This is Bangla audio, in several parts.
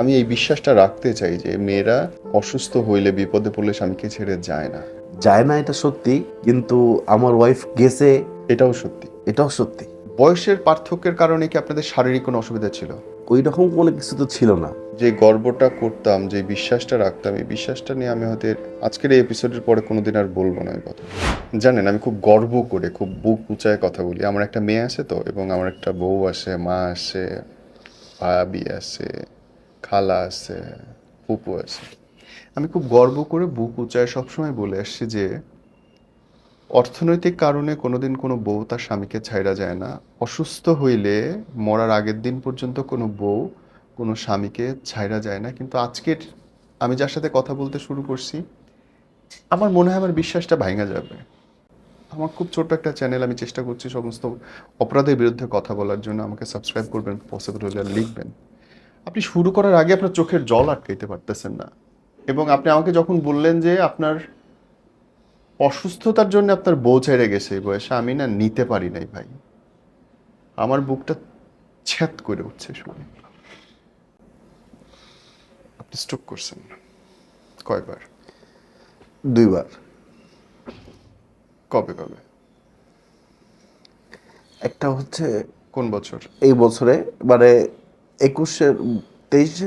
আমি এই বিশ্বাসটা রাখতে চাই যে মেয়েরা অসুস্থ হইলে বিপদে পড়লে স্বামীকে ছেড়ে যায় না। যায় না এটা সত্যি কিন্তু আমার ওয়াইফ গেছে। এটাও সত্যি। এটাও সত্যি। বয়সের পার্থক্যের কারণে কি আপনাদের শারীরিক কোনো অসুবিধা ছিল? ওই রকম কোনো কিছু তো ছিল না। যে গর্বটা করতাম যে বিশ্বাসটা রাখতাম এই বিশ্বাসটা নিয়ে আমি হয়তো আজকের এই এপিসোডের পরে কোনোদিন আর বলব না এই কথা। জানেন আমি খুব গর্ব করে খুব বুক উঁচায় কথা বলি। আমার একটা মেয়ে আছে তো এবং আমার একটা বউ আছে মা আসে ভাবি আছে খালা আছে, ফুপু আছে। আমি খুব গর্ব করে বুক উঁচায় সবসময় বলে আসছি যে, অর্থনৈতিক কারণে কোনোদিন কোনো বউ তার স্বামীকে ছাইড়া যায় না। অসুস্থ হইলে মরার আগের দিন পর্যন্ত কোনো বউ কোনো স্বামীকে ছাইড়া যায় না। কিন্তু আজকের আমি যার সাথে কথা বলতে শুরু করছি, আমার মনে হয় আমার বিশ্বাসটা ভাঙা যাবে। আমার খুব ছোট্ট একটা চ্যানেল, আমি চেষ্টা করছি সমস্ত অপরাধের বিরুদ্ধে কথা বলার জন্য। আমাকে সাবস্ক্রাইব করবেন, পসিবল হলে লিখবেন। আপনি শুরু করার আগে আপনার চোখের জল আটকাইতে পারতেছেন না। এবং আপনি আমাকে যখন বললেন যে আপনার অসুস্থতার জন্য আপনার বউ ছেড়ে গেছে এই বয়সে আমি না নিতে পারি নাই ভাই। আমার বুকটা ছ্যাত করে উঠছে শুনে আপনি স্ট্রোক করছেন কয়বার? দুইবার। কবে কবে? একটা হচ্ছে কোন বছর? এই বছরে মানে একুশের তেইশে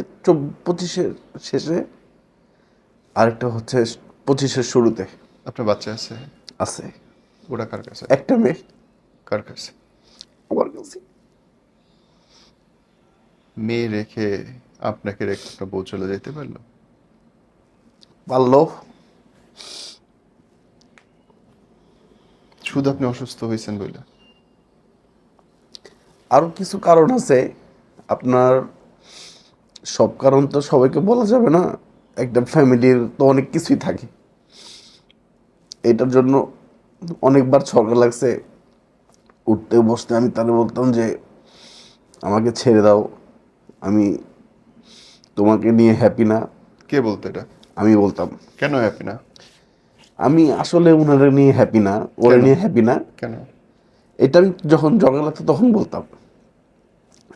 পঁচিশের শেষে আরেকটা হচ্ছে পঁচিশের শুরুতে। আপনার বাচ্চা আছে? আছে। ওরা কার কাছে? একটা মেয়ে। কার কাছে? আমার কাছে। মেয়ে রেখে আপনাকে রেখে আপনার বউ চলে যেতে পারল? পারল। শুধু আপনি অসুস্থ হয়েছেন বলে আরও কিছু কারণ আছে। আপনার সব কারণ তো সবাইকে বলা যাবে না একটা ফ্যামিলির তো অনেক কিছুই থাকে। এটার জন্য অনেকবার ঝগড়া লাগছে। উঠতে বসতে আমি তাহলে বলতাম যে আমাকে ছেড়ে দাও আমি তোমাকে নিয়ে হ্যাপি না। কে বলতো এটা? আমি বলতাম। কেন হ্যাপি না? আমি আসলে ওনারা নিয়ে হ্যাপি না ওরা নিয়ে হ্যাপি না। কেন? এটা আমি যখন ঝগড়া লাগতো তখন বলতাম।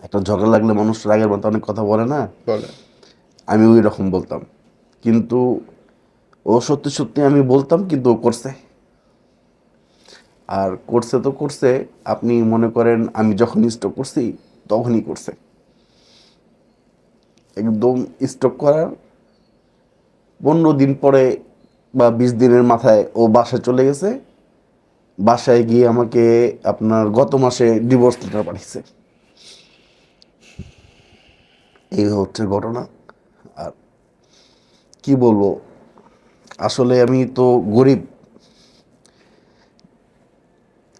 একটা ঝগড়া লাগলে মানুষ রাগের মতো অনেক কথা বলে না? বলে। আমি ওই রকম বলতাম। কিন্তু ও সত্যি সত্যি আমি বলতাম কিন্তু ও করছে। আর করছে তো করছে আপনি মনে করেন আমি যখন স্টক করছি তখনই করছে। একদম স্টক করার পনেরো দিন পরে বা বিশ দিনের মাথায় ও বাসায় চলে গেছে। বাসায় গিয়ে আমাকে আপনার গত মাসে ডিভোর্স লেটার পাঠিয়েছে। এই হচ্ছে ঘটনা। আর কি বলব? আসলে আমি তো গরিব।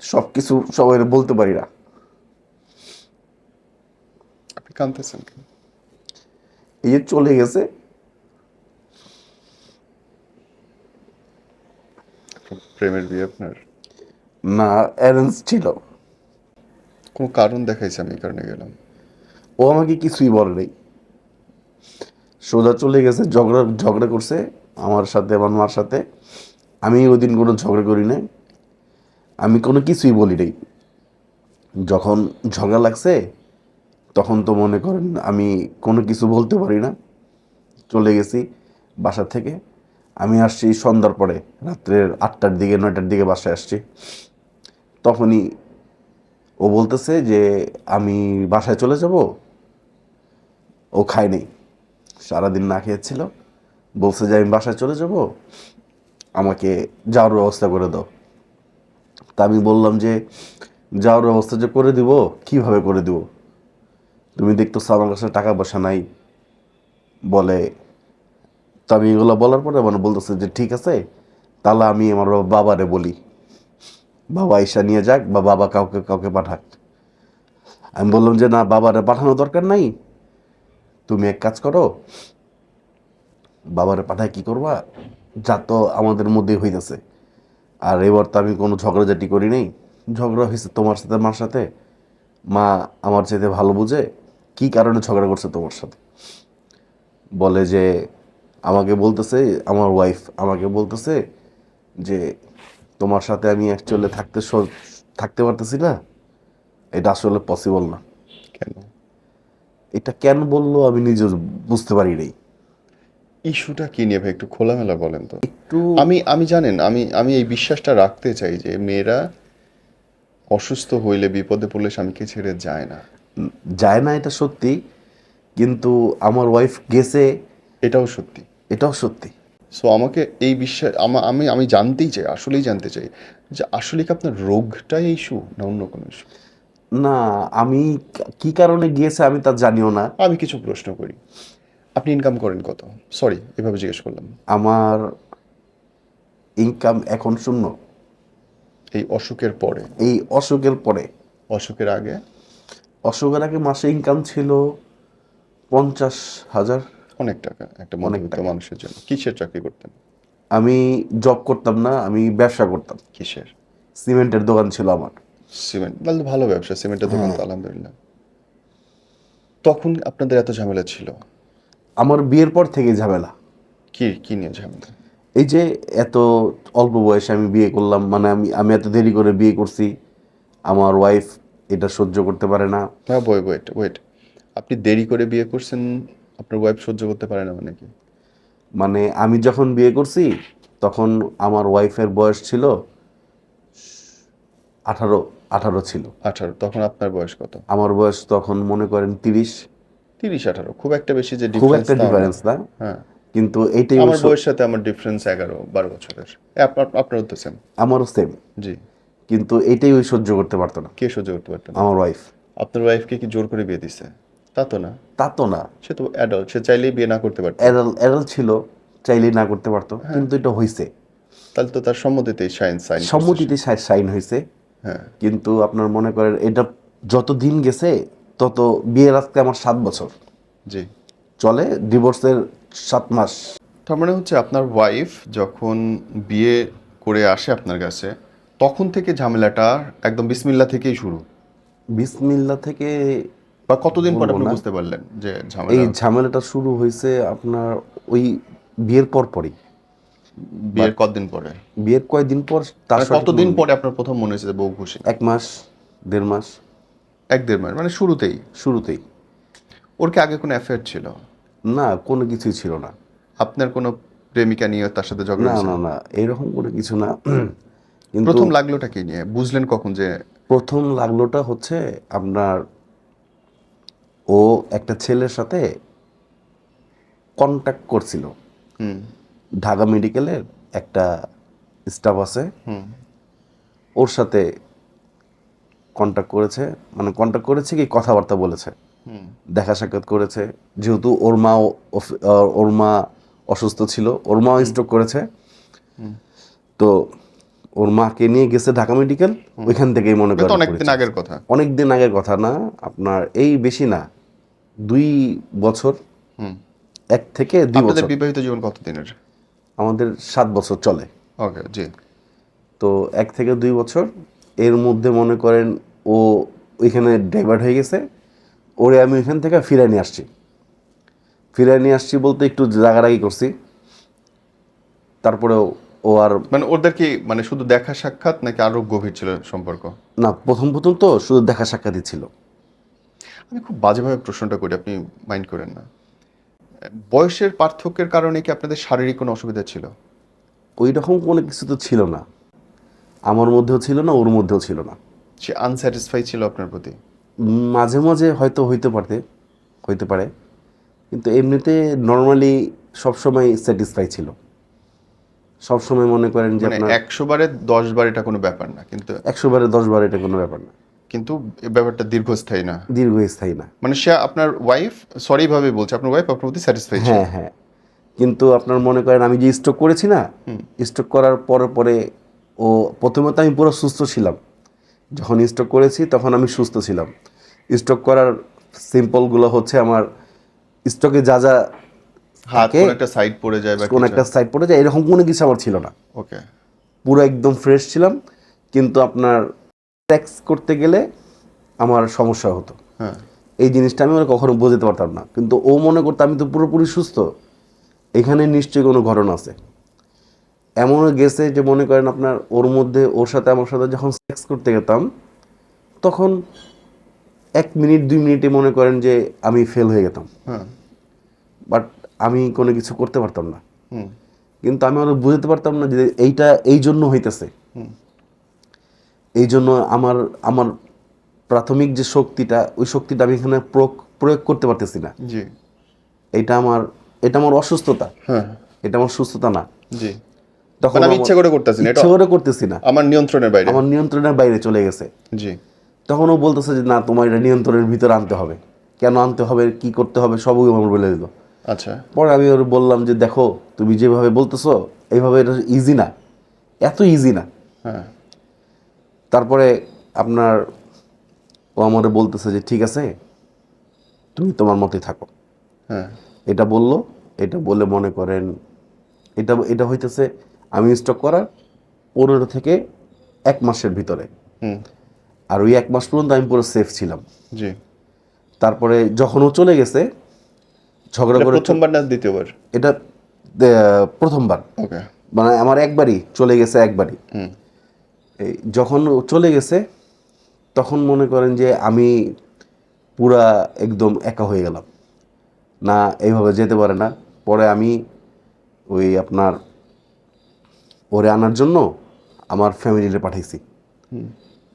সব কিছু সবাই বলতে পারি না। আপনি কাঁদতেছেন এই যে চলে গেছে। প্রেমের বিয়ে আপনার? না অ্যারেঞ্জ ছিল। কোনো কারণ দেখাইছে আমি এই কারণে গেলাম। ও আমাকে কিছুই বলে নাই। সোজা চলে গেছে, ঝগড়া ঝগড়া করছে আমার সাথে, আমার মার সাথে। আমি ওই দিন কোনো ঝগড়া করি নাই। আমি কোনো কিছুই বলি নাই। যখন ঝগড়া লাগছে, তখন তো মনে করেন আমি কোনো কিছু বলতে পারি না। চলে গেছি বাসা থেকে। আমি আসছি সন্ধ্যার পরে, রাত্রের আটটার দিকে, নয়টার দিকে বাসায় আসছি। তখনই ও বলতেছে যে, আমি বাসায় চলে যাব। ও খায়নি। সারাদিন না খেয়েছিল বলছে যে, আমি বাসায় চলে যাব। আমাকে যাওয়ার ব্যবস্থা করে দাও। তা আমি বললাম যে, যাওয়ার ব্যবস্থা যে করে দিব, কীভাবে করে দিব? তুমি দেখতেছো আমার কাছে টাকা পয়সা নাই। বলে। তো আমি এগুলো বলার পরে মানে বলতেছে যে, ঠিক আছে, তাহলে আমি আমার বাবারে বলি। বাবা ঈশা নিয়ে যাক বা বাবা কাউকে কাউকে পাঠাক। আমি বললাম যে, না, বাবারে পাঠানো দরকার নাই। তুমি এক কাজ করো, বাবারে পাঠায় কি করবা? যা তো আমাদের মধ্যেই হইতেছে। আর এবার তো আমি কোনো ঝগড়াঝাটি করি নাই। ঝগড়া হয়েছে তোমার সাথে, মার সাথে। মা আমার চাইতে ভালো বুঝে কি কারণে ঝগড়া করছে তোমার সাথে? বলে যে, আমাকে বলতেছে, আমার ওয়াইফ আমাকে বলতেছে যে, তোমার সাথে আমি অ্যাকচুয়ালি থাকতে থাকতে পারতেছি না। এটা আসলে পসিবল না। কেন? এটা কেন বলল আমি নিজে বুঝতে পারি নাই ইস্যুটা কি নিয়ে ভাই? একটু খোলামেলা বলেন তো। একটু আমি আমি জানেন আমি আমি এই বিশ্বাসটা রাখতে চাই যে মেয়েরা অসুস্থ হইলে বিপদে পড়লে স্বামীকে ছেড়ে যায় না। যায় না এটা সত্যি কিন্তু আমার ওয়াইফ গেছে। এটাও সত্যি। এটাও সত্যি। সো আমাকে এই বিশ্বাস আমা- আমি আমি জানতেই চাই আসলেই জানতে চাই যে আসলে কি আপনার রোগটাই ইস্যু না অন্য কোনো ইস্যু না আমি কি কারণে গিয়েছে আমি তা জানিও না। আমি কিছু প্রশ্ন করি। আপনি ইনকাম করেন কত? সরি এভাবে জিজ্ঞেস করলাম। আমার ইনকাম এখন শূন্য। এই অসুখের পরে? এই অসুখের পরে। অসুখের আগে? অসুখের আগে মাসে ইনকাম ছিল পঞ্চাশ হাজার। অনেক টাকা একটা মধ্যবিত্ত মানুষের জন্য। কিসের চাকরি করতেন? আমি জব করতাম না আমি ব্যবসা করতাম। কিসের? সিমেন্টের দোকান ছিল আমার। সিমেন্ট তাহলে ভালো ব্যবসা সিমেন্টের দোকান তো আলহামদুলিল্লাহ। তখন আপনাদের এত ঝামেলা ছিল? আমার বিয়ের পর থেকে ঝামেলা। কি কি নিয়ে ঝামেলা? এই যে এত অল্প বয়সে আমি বিয়ে করলাম মানে আমি আমি এত দেরি করে বিয়ে করছি আমার ওয়াইফ এটা সহ্য করতে পারে না। হ্যাঁ বই ওয়েট ওয়েট আপনি দেরি করে বিয়ে করছেন আপনার ওয়াইফ সহ্য করতে পারে না মানে কি? মানে আমি যখন বিয়ে করছি তখন আমার ওয়াইফের বয়স ছিল আঠারো। আঠারো ছিল। আঠারো তখন আপনার বয়স কত? আমার বয়স তখন মনে করেন তিরিশ। তিরিশ আঠারো খুব একটা বেশি যে খুব একটা ডিফারেন্স না। হ্যাঁ। কিন্তু এইটাই আমার বয়সের সাথে আমার ডিফারেন্স এগারো বারো বছরের। আপনার আপনারও তো সেম আমারও সেম জি। কিন্তু ওই সহ্য করতে পারতো না। কে সহ্য করতে পারতেন আমার ওয়াইফ আপনার ওয়াইফকে কি জোর করে বিয়ে দিছে? তা তো না। তা তো না। সে তো অ্যাডাল্ট সে চাইলেই বিয়ে না করতে পারত। এরাল এরাল ছিল চাইলেই না করতে পারতো। হ্যাঁ। কিন্তু এটা হয়েছে তাহলে তো তার সম্মতিতেই সাইন সাইন সম্মতিতে সাইন হয়েছে হ্যাঁ কিন্তু আপনার মনে করেন এটা যত দিন গেছে তত বিয়ের আজকে আমার সাত বছর। জি। চলে ডিভোর্সের সাত মাস। তার মানে হচ্ছে আপনার ওয়াইফ যখন বিয়ে করে আসে আপনার কাছে তখন থেকে ঝামেলাটা একদম বিসমিল্লা থেকেই শুরু। বিসমিল্লা থেকে বা কতদিন পর আপনি বুঝতে পারলেন যে এই ঝামেলাটা শুরু হয়েছে আপনার ওই বিয়ের পর পরই বিয়ের কতদিন পরে? বিয়ের কয়েকদিন পর তার মানে কতদিন পরে আপনার প্রথম মনে হয়েছে বউ খুশি এক মাস দেড় মাস। এক দেড় মাস মানে শুরুতেই? শুরুতেই। ওর কি আগে কোনো অ্যাফেয়ার ছিল? না কোনো কিছুই ছিল না। আপনার কোনো প্রেমিকা নিয়ে তার সাথে ঝগড়া না না না এরকম কোনো কিছু না। প্রথম লাগলোটা কি নিয়ে? বুঝলেন কখন যে প্রথম লাগলোটা হচ্ছে আপনার ও একটা ছেলের সাথে কন্ট্যাক্ট করছিল। হুম। ঢাকা মেডিকেলের একটা স্টাফ আছে। ওর সাথে কন্ট্যাক্ট করেছে মানে কন্ট্যাক্ট করেছে কি কথাবার্তা বলেছে। দেখা সাক্ষাৎ করেছে। যেহেতু ওর মা ওর মা অসুস্থ ছিল ওর মা স্ট্রোক করেছে। তো ওর মাকে নিয়ে গেছে ঢাকা মেডিকেল ওইখান থেকেই মনে করেন অনেকদিন আগের কথা। অনেকদিন আগের কথা না আপনার এই বেশি না দুই বছর হুম। এক থেকে দুই বছর। বিবাহিত জীবন কতদিনের? আমাদের সাত বছর চলে। ওকে জি। তো এক থেকে দুই বছর এর মধ্যে মনে করেন ও ওইখানে ডাইভার্ট হয়ে গেছে ওরে আমি ওইখান থেকে ফিরাই নিয়ে আসছি। ফিরাই নিয়ে আসছি বলতে একটু রাগারাগি করছি। তারপরেও ও আর মানে ওদের কি মানে শুধু দেখা সাক্ষাৎ নাকি আরও গভীর ছিল সম্পর্ক? না প্রথম প্রথম তো শুধু দেখা সাক্ষাৎই ছিল। আমি খুব বাজেভাবে প্রশ্নটা করি আপনি মাইন্ড করেন না। বয়সের পার্থক্যের কারণে কি আপনাদের শারীরিক কোনো অসুবিধা ছিল? ওই রকম কোনো কিছু তো ছিল না। আমার মধ্যেও ছিল না ওর মধ্যেও ছিল না। সে আনস্যাটিসফাই ছিল আপনার প্রতি? মাঝে মাঝে হয়তো হইতে পারতে হইতে পারে। কিন্তু এমনিতে নর্মালি সবসময় স্যাটিসফাই ছিল। সবসময় মনে করেন যে মানে একশো বারে দশ বার এটা কোনো ব্যাপার না কিন্তু একশো বারে দশ বার এটা কোনো ব্যাপার না। কিন্তু ব্যাপারটা দীর্ঘস্থায়ী না। দীর্ঘস্থায়ী না। মানে সে আপনার ওয়াইফ সরি ভাবে বলছে আপনার ওয়াইফ আপনার প্রতি স্যাটিসফাই হ্যাঁ হ্যাঁ। কিন্তু আপনার মনে করেন আমি যে স্ট্রোক করেছি না স্ট্রোক করার পরে পরে ও প্রথমে তো আমি পুরো সুস্থ ছিলাম। যখন স্ট্রোক করেছি তখন আমি সুস্থ ছিলাম। স্ট্রোক করার সিম্পলগুলো হচ্ছে আমার স্ট্রোকে যা যা হাত কোন একটা সাইড পড়ে যায় বা কোন একটা সাইড পড়ে যায় এরকম কোনো কিছু আমার ছিল না। ওকে পুরো একদম ফ্রেশ ছিলাম। কিন্তু আপনার ট্যাক্স করতে গেলে আমার সমস্যা হতো। হ্যাঁ। এই জিনিসটা আমি ওরা কখনো বোঝাতে পারতাম না। কিন্তু ও মনে করতো আমি তো পুরোপুরি সুস্থ। এখানে নিশ্চয়ই কোনো ঘটনা আছে। এমন গেছে যে মনে করেন আপনার ওর মধ্যে ওর সাথে আমার সাথে যখন সেক্স করতে গেতাম তখন এক মিনিট দুই মিনিটে মনে করেন যে আমি ফেল হয়ে যেতাম হ্যাঁ। বাট আমি কোনো কিছু করতে পারতাম না। কিন্তু আমি ওরা বুঝতে পারতাম না যে এইটা এই জন্য হইতেছে। এই জন্য আমার আমার প্রাথমিক যে শক্তিটা ওই শক্তিটা আমি এখানে প্রয়োগ প্রয়োগ করতে পারতেছি না। জি। এটা আমার এটা আমার অসুস্থতা। হ্যাঁ। এটা আমার সুস্থতা না। জি। তখন মানে আমি ইচ্ছে করে করতেছি না এটা ইচ্ছে করে করতেছি না। আমার নিয়ন্ত্রণের বাইরে। আমার নিয়ন্ত্রণের বাইরে চলে গেছে। জি। তখন ও বলতেছে যে না তোমার এটা নিয়ন্ত্রণের ভিতরে আনতে হবে। কেন আনতে হবে? কি করতে হবে? সবই আমার বলে দিল। আচ্ছা। পরে আমি ওর বললাম যে দেখো তুমি যেভাবে বলতেছো এইভাবে এটা ইজি না। এত ইজি না। হ্যাঁ। তারপরে আপনার ও আমারে বলতেছে যে ঠিক আছে তুমি তোমার মতোই থাকো। হ্যাঁ। এটা বলল এটা বলে মনে করেন এটা এটা হইতেছে আমি স্টক করার পনেরো থেকে এক মাসের ভিতরে। আর ওই এক মাস পর্যন্ত আমি পুরো সেফ ছিলাম। জি। তারপরে যখন ও চলে গেছে ঝগড়া করে প্রথমবার না দ্বিতীয়বার? এটা প্রথমবার। ওকে মানে আমার একবারই চলে গেছে একবারই। যখন ও চলে গেছে তখন মনে করেন যে আমি পুরা একদম একা হয়ে গেলাম। না এইভাবে যেতে পারে না। পরে আমি ওই আপনার ওরে আনার জন্য আমার ফ্যামিলিরে পাঠাইছি।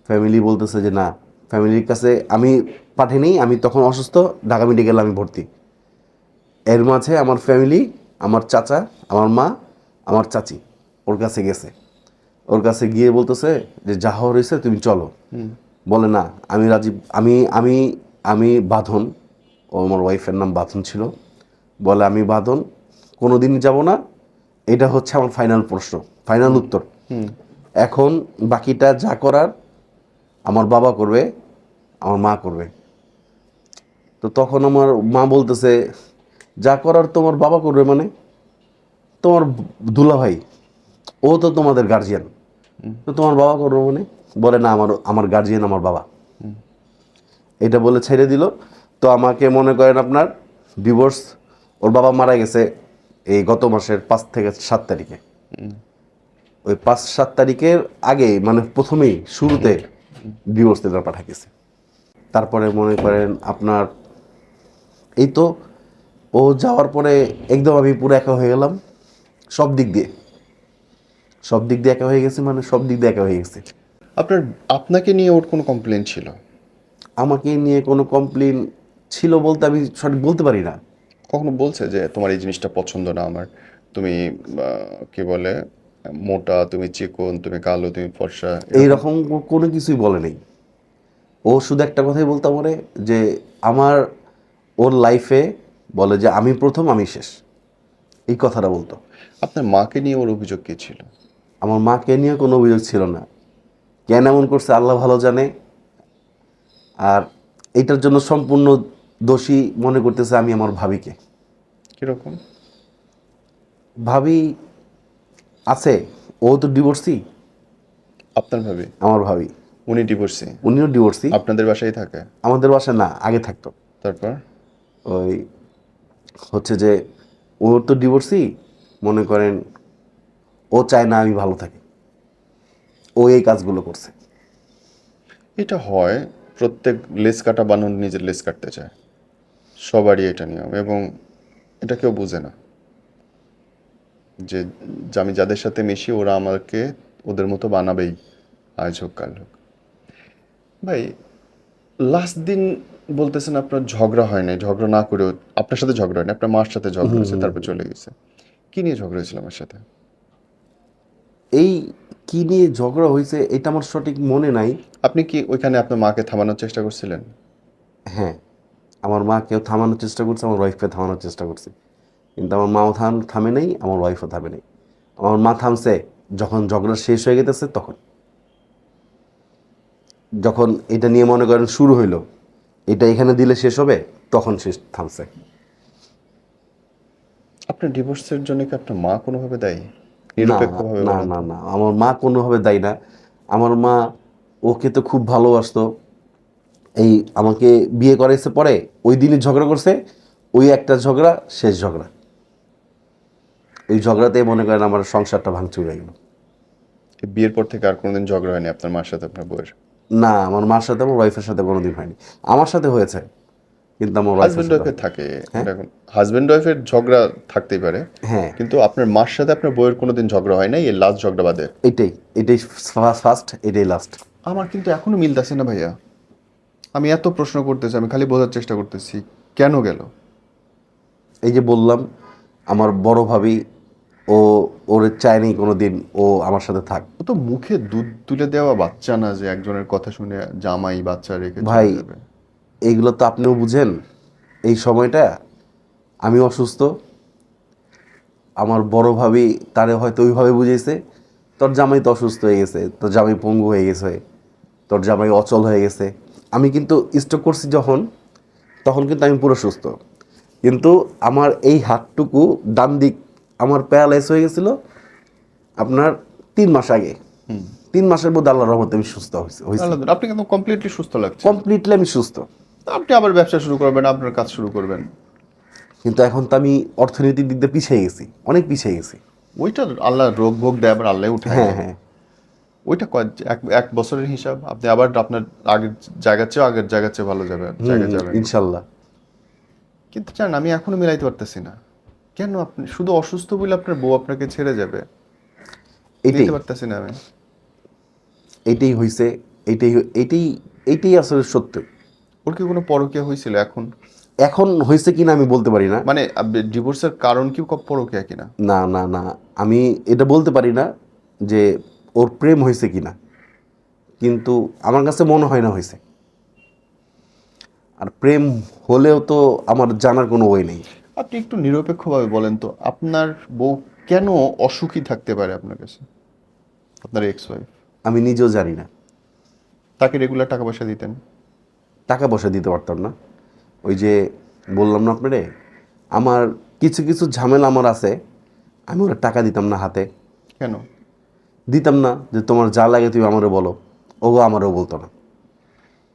ফ্যামিলি বলতেছে যে না ফ্যামিলির কাছে আমি পাঠিয়ে আমি তখন অসুস্থ ঢাকা মেডিকেলে আমি ভর্তি। এর মাঝে আমার ফ্যামিলি আমার চাচা আমার মা আমার চাচি ওর কাছে গেছে। ওর কাছে গিয়ে বলতেছে যে যা হওয়ার হয়েছে তুমি চলো। বলে না আমি রাজীব আমি আমি আমি বাঁধন। ও আমার ওয়াইফের নাম বাঁধন ছিল। বলে আমি বাঁধন কোনো দিন যাব না। এটা হচ্ছে আমার ফাইনাল প্রশ্ন ফাইনাল উত্তর। এখন বাকিটা যা করার আমার বাবা করবে আমার মা করবে। তো তখন আমার মা বলতেছে যা করার তোমার বাবা করবে মানে? তোমার দুলা ভাই ও তো তোমাদের গার্জিয়ান তো তোমার বাবা করব মানে বলে, না, আমার আমার গার্জিয়ান আমার বাবা। এটা বলে ছেড়ে দিল। তো আমাকে মনে করেন আপনার ডিভোর্স ওর বাবা মারা গেছে এই গত মাসের পাঁচ থেকে সাত তারিখে। ওই পাঁচ, সাত তারিখের আগে মানে প্রথমেই শুরুতে ডিভোর্স লেটার পাঠা গেছে তারপরে মনে করেন আপনার, এই তো ও যাওয়ার পরে একদম আমি পুরো একা হয়ে গেলাম, সব দিক দিয়ে। সব দিক দিয়ে একা হয়ে গেছে মানে সব দিক দিয়ে একা হয়ে গেছে। আপনার আপনাকে নিয়ে ওর কোনো কমপ্লেন ছিল? আমাকে নিয়ে কোনো কমপ্লেন ছিল বলতে আমি সঠিক বলতে পারি না। কখনো বলছে যে তোমার এই জিনিসটা পছন্দ না আমার। তুমি কি বলে মোটা তুমি চিকন তুমি কালো তুমি ফর্সা এইরকম কোনো কিছুই বলে নেই। ও শুধু একটা কথাই বলতে পারে যে আমার ওর লাইফে বলে যে আমি প্রথম আমি শেষ। এই কথাটা বলতো। আপনার মাকে নিয়ে ওর অভিযোগ কি ছিল? আমার মাকে নিয়ে কোনো অভিযোগ ছিল না। কেন এমন করছে আল্লাহ ভালো জানে। আর এইটার জন্য সম্পূর্ণ দোষী মনে করতেছে আমি আমার ভাবিকে। কীরকম? ভাবি আছে ও তো ডিভোর্সি আপনার ভাবি? আমার ভাবি। উনি ডিভোর্সি উনিও ডিভোর্সি আপনাদের বাসায় থাকে? আমাদের বাসায় না আগে থাকতো। তারপর? ওই হচ্ছে যে ওর তো ডিভোর্সি মনে করেন ও চায় না আমি ভালো থাকি। ও এই কাজগুলো করছে। এটা হয় প্রত্যেক লেস কাটা বানর নিজের লেস কাটতে চায়। সবারই এটা নিয়ম এবং এটা কেউ বোঝে না। যে আমি যাদের সাথে মিশি ওরা আমাকে ওদের মতো বানাবেই আজ হোক কাল হোক। ভাই লাস্ট দিন বলতেছেন আপনার ঝগড়া হয় নাই ঝগড়া না করেও আপনার সাথে ঝগড়া হয়নি আপনার মার সাথে ঝগড়া হয়েছে তারপর চলে গেছে। কি নিয়ে ঝগড়া হয়েছিল আমার সাথে? এই কি নিয়ে ঝগড়া হয়েছে এটা আমার সঠিক মনে নাই। আপনি কি ওইখানে আপনার মাকে থামানোর চেষ্টা করছিলেন? হ্যাঁ আমার মা কেউ থামানোর চেষ্টা করছে আমার ওয়াইফকে থামানোর চেষ্টা করছে। কিন্তু আমার মাও থাম থামে নাই আমার ওয়াইফও থামে নাই। আমার মা থামছে যখন ঝগড়া শেষ হয়ে গেছে তখন। যখন এটা নিয়ে মনে করেন শুরু হইল এটা এখানে দিলে শেষ হবে তখন শেষ থামছে। আপনার ডিভোর্সের জন্য কি আপনার মা কোনোভাবে দায়ী? নিরপেক্ষভাবে না না না। আমার মা কোনোভাবে দায়ী না। আমার মা ওকে তো খুব ভালোবাসতো। এই আমাকে বিয়ে করাইছে পরে ওই দিনই ঝগড়া করছে ওই একটা ঝগড়া শেষ ঝগড়া। ওই ঝগড়াতে মনে করেন আমার সংসারটা ভাঙচুর হয়ে গেল। বিয়ের পর থেকে আর কোনোদিন ঝগড়া হয়নি আপনার মার সাথে আপনার বউয়ের? না আমার মার সাথে আমার ওয়াইফের সাথে কোনোদিন হয়নি। আমার সাথে হয়েছে। ওয়াইফের হাজবেন্ড ওয়াইফের থাকে হাজবেন্ড ওয়াইফের ঝগড়া থাকতেই পারে। হ্যাঁ। কিন্তু আপনার মার সাথে আপনার বইয়ের কোনোদিন ঝগড়া হয় নাই এই লাস্ট ঝগড়া বাদে? এটাই এটাই ফার্স্ট এটাই লাস্ট আমার কিন্তু এখনও মিলতেছে না ভাইয়া। আমি এত প্রশ্ন করতেছি আমি খালি বোঝার চেষ্টা করতেছি কেন গেল? এই যে বললাম আমার বড় ভাবি ও ওর চায়নি কোনো দিন ও আমার সাথে থাক। ও তো মুখে দুধ তুলে দেওয়া বাচ্চা না যে একজনের কথা শুনে জামাই বাচ্চা রেখে ভাই। এইগুলো তো আপনিও বুঝেন। এই সময়টা আমি অসুস্থ। আমার বড় ভাবি তারে হয়তো ওইভাবে বুঝেছে তোর জামাই তো অসুস্থ হয়ে গেছে তোর জামাই পঙ্গু হয়ে গেছে তোর জামাই অচল হয়ে গেছে। আমি কিন্তু স্ট্রোক করছি যখন তখন কিন্তু আমি পুরো সুস্থ। কিন্তু আমার এই হাতটুকু ডান দিক আমার প্যারালাইজ হয়ে গেছিল আপনার তিন মাস আগে। তিন মাসের মধ্যে আল্লাহ রহমতে আমি সুস্থ হয়েছি হয়েছি। আপনি কিন্তু কমপ্লিটলি সুস্থ লাগছে। কমপ্লিটলি আমি সুস্থ। আপনি আবার ব্যবসা শুরু করবেন আপনার কাজ শুরু করবেন। কিন্তু এখন তো আমি অর্থনৈতিক দিক দিয়ে পিছিয়ে গেছি অনেক পিছিয়ে গেছি। ওইটা আল্লাহ রোগ ভোগ দেয় আবার আল্লাহ উঠে হ্যাঁ হ্যাঁ। ওইটা এক এক বছরের হিসাব আপনি আবার আপনার আগের জায়গার চেয়ে আগের জায়গার চেয়ে ভালো যাবে ইনশাল্লাহ। কিন্তু জান আমি এখনও মিলাইতে পারতেছি না। কেন আপনি শুধু অসুস্থ বলে আপনার বউ আপনাকে ছেড়ে যাবে? এটাই পারতেছি না আমি। এইটাই হয়েছে এইটাই এইটাই এইটাই আসলে সত্য। ওর কি কোনো পরকীয়া হয়েছিল এখন? এখন হয়েছে কিনা আমি বলতে পারি না। মানে ডিভোর্সের কারণ কি পরকীয়া কিনা? না না না। আমি এটা বলতে পারি না যে ওর প্রেম হয়েছে কিনা। কিন্তু আমার কাছে মনে হয় না হয়েছে। আর প্রেম হলেও তো আমার জানার কোনো ওয়ে নেই। আপনি একটু নিরপেক্ষভাবে বলেন তো আপনার বউ কেন অসুখী থাকতে পারে আপনার কাছে? আপনার এক্স ওয়াইফ আমি নিজেও জানি না। তাকে রেগুলার টাকা পয়সা দিতেন? টাকা পয়সা দিতে পারতাম না। ওই যে বললাম না আপনারে আমার কিছু কিছু ঝামেলা আমার আছে আমি ওরা টাকা দিতাম না হাতে। কেন? দিতাম না যে তোমার যা লাগে তুমি আমারও বলো ও আমারও বলতো না।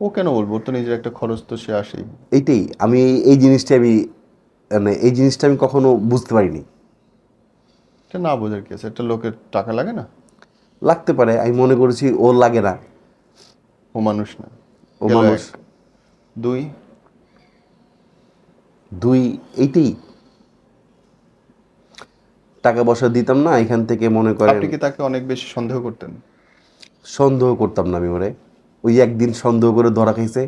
ও কেন বলব? তো নিজের একটা খরচ তো সে আসেই। এইটাই আমি এই জিনিসটা আমি মানে এই জিনিসটা আমি কখনো বুঝতে পারিনি। এটা না বোঝার কি আছে? একটা লোকের টাকা লাগে না? লাগতে পারে আমি মনে করেছি ওর লাগে না। ও মানুষ না। ও মানুষ। দুই দুই এইটি টাকা পয়সা দিতাম না এখান থেকে মনে করেন আপনি কি তাকে অনেক বেশি সন্দেহ করতেন? সন্দেহ করতাম না আমি ওরে। ওই একদিন সন্দেহ করে ধরা খাইছে।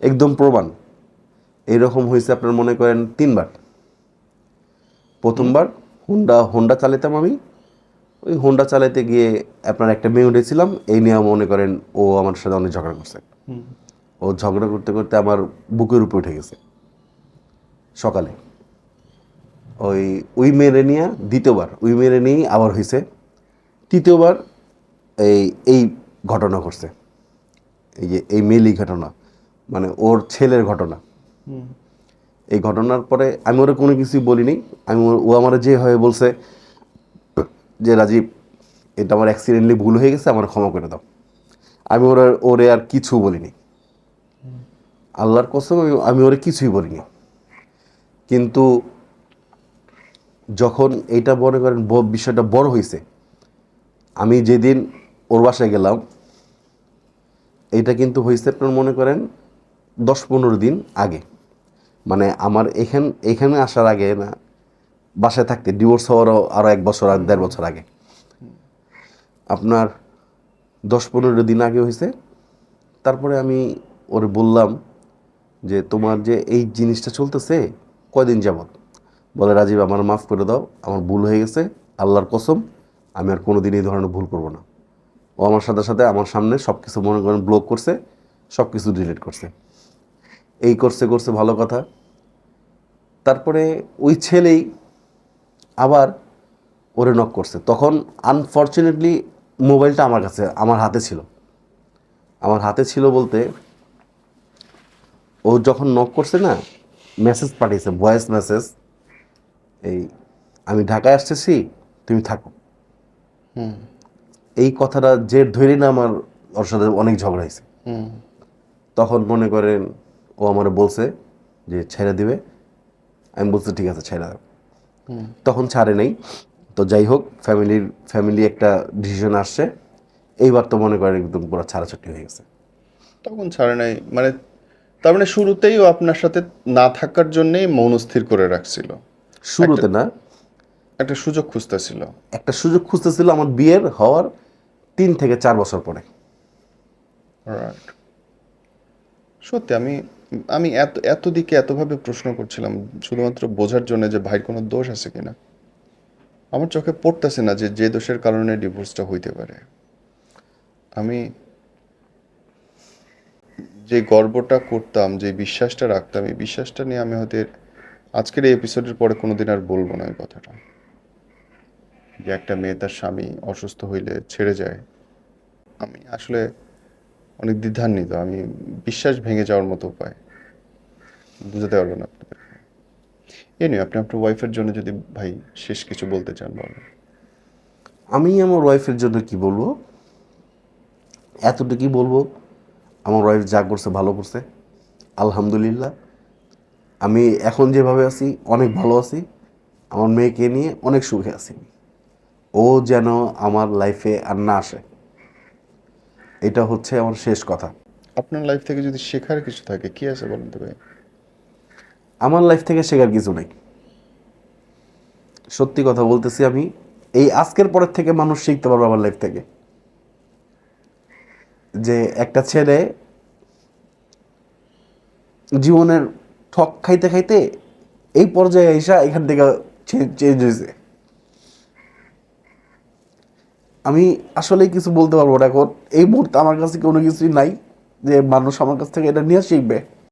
একদম প্রমাণ। এইরকম হয়েছে আপনার মনে করেন তিনবার। প্রথমবার হোন্ডা হোন্ডা চালাতাম আমি। ওই হোন্ডা চালাতে গিয়ে আপনার একটা মেয়ে উঠেছিলাম এই নিয়ে মনে করেন ও আমার সাথে অনেক ঝগড়া করছে। ও ঝগড়া করতে করতে আমার বুকের উপরে উঠে গেছে। সকালে। ওই ওই মেরে নিয়ে দ্বিতীয়বার ওই মেরে নিয়েই আবার হয়েছে তৃতীয়বার এই এই ঘটনা ঘটছে। এই যে এই মেলি ঘটনা মানে ওর ছেলের ঘটনা। এই ঘটনার পরে আমি ওরা কোনো কিছুই বলিনি। আমি ও আমার যে হয়ে বলছে যে রাজীব এটা আমার অ্যাক্সিডেন্টলি ভুল হয়ে গেছে আমার ক্ষমা করে দাও। আমি ওরা ওরে আর কিছু বলিনি। আল্লাহর কসম, আমি- আমি ওরে কিছুই বলিনি। কিন্তু যখন এইটা মনে করেন বিষয়টা বড় হয়েছে আমি যেদিন ওর বাসায় গেলাম, এইটা কিন্তু হয়েছে আপনার মনে করেন দশ পনেরো দিন আগে। মানে আমার এখান, এখানে আসার আগে না, বাসায় থাকতে ডিভোর্স হওয়ারও আরও এক বছর আর দেড় বছর আগে। আপনার দশ পনেরো দিন আগে হয়েছে তারপরে আমি ওর বললাম যে তোমার যে এই জিনিসটা চলতেছে, কয়দিন যাবত বলে, রাজীব, আমার মাফ করে দাও, আমার ভুল হয়ে গেছে, আল্লাহর কসম, আমি আর কোনো দিন এই ধরনের ভুল করব না। ও আমার সাথে সাথে আমার সামনে সব কিছু মনে করেন ব্লক করছে সব কিছু ডিলিট করছে। এই করছে করছে, ভালো কথা। তারপরে ওই ছেলেই আবার ওরে নক করছে। তখন আনফর্চুনেটলি মোবাইলটা আমার কাছে, আমার হাতে ছিল। আমার হাতে ছিল বলতে ও যখন নক করছে না মেসেজ পাঠিয়েছে ভয়েস মেসেজ এই আমি ঢাকায় আসতেছি তুমি থাকো। এই কথাটা জের ধরে না আমার ওর সাথে অনেক ঝগড়া হয়েছে। তখন মনে করেন ও আমার বলছে যে ছেড়ে দিবে। আমি বলছি ঠিক আছে ছেড়ে দাও। তখন ছাড়ে নেই। তো যাই হোক ফ্যামিলির ফ্যামিলি একটা ডিসিশন আসছে। এইবার তো মনে করেন একদম পুরো ছাড়াছাটি হয়ে গেছে। তখন ছাড়ে নাই। মানে তার মানে শুরুতেই ও আপনার সাথে না থাকার জন্যই মনস্থির করে রাখছিল। শুরুতে না? একটা সুযোগ খুঁজতেছিল। একটা সুযোগ খুঁজতেছিল আমার বিয়ের হওয়ার তিন থেকে চার বছর পরে। সত্যি আমি আমি এত এত দিকে এতভাবে প্রশ্ন করছিলাম শুধুমাত্র বোঝার জন্য যে ভাইয়ের কোনো দোষ আছে কিনা। আমার চোখে পড়তেছে না যে যে দোষের কারণে ডিভোর্সটা হইতে পারে। আমি যে গর্বটা করতাম, যে বিশ্বাসটা রাখতাম, এই বিশ্বাসটা নিয়ে আমি হয়তো আজকের এই এপিসোডের পরে কোনো দিন আর বলব না এই কথাটা। যে একটা মেয়ে তার স্বামী অসুস্থ হইলে ছেড়ে যায়। আমি আসলে অনেক দ্বিধান্বিত, আমি বিশ্বাস ভেঙে যাওয়ার মতো উপায় বুঝাতে পারব না আপনাদের। এ নিয়ে আপনি আপনার ওয়াইফের জন্য যদি ভাই শেষ কিছু বলতে চান, বলেন। আমি আমার ওয়াইফের জন্য কি বলব? এতটুকুই বলব আমার ওয়াইফ যা করছে ভালো করছে। আলহামদুলিল্লাহ। আমি এখন যেভাবে আছি অনেক ভালো আছি। আমার মেয়েকে নিয়ে অনেক সুখে আছি। ও যেন আমার লাইফে আর না আসে। এটা হচ্ছে আমার শেষ কথা। আপনার লাইফ থেকে যদি শেখার কিছু থাকে কি আছে বলেন তো ভাই? আমার লাইফ থেকে শেখার কিছু নেই। সত্যি কথা বলতেছি আমি এই আজকের পরের থেকে মানুষ শিখতে পারবে আমার লাইফ থেকে। যে একটা ছেলে জীবনের ঠক খাইতে খাইতে এই পর্যায়ে এসা এখান থেকে চেঞ্জ হয়েছে আমি আসলে কিছু বলতে পারব না এখন। এই মুহূর্তে আমার কাছে কোনো কিছুই নাই যে মানুষ আমার কাছ থেকে এটা নিয়ে শিখবে।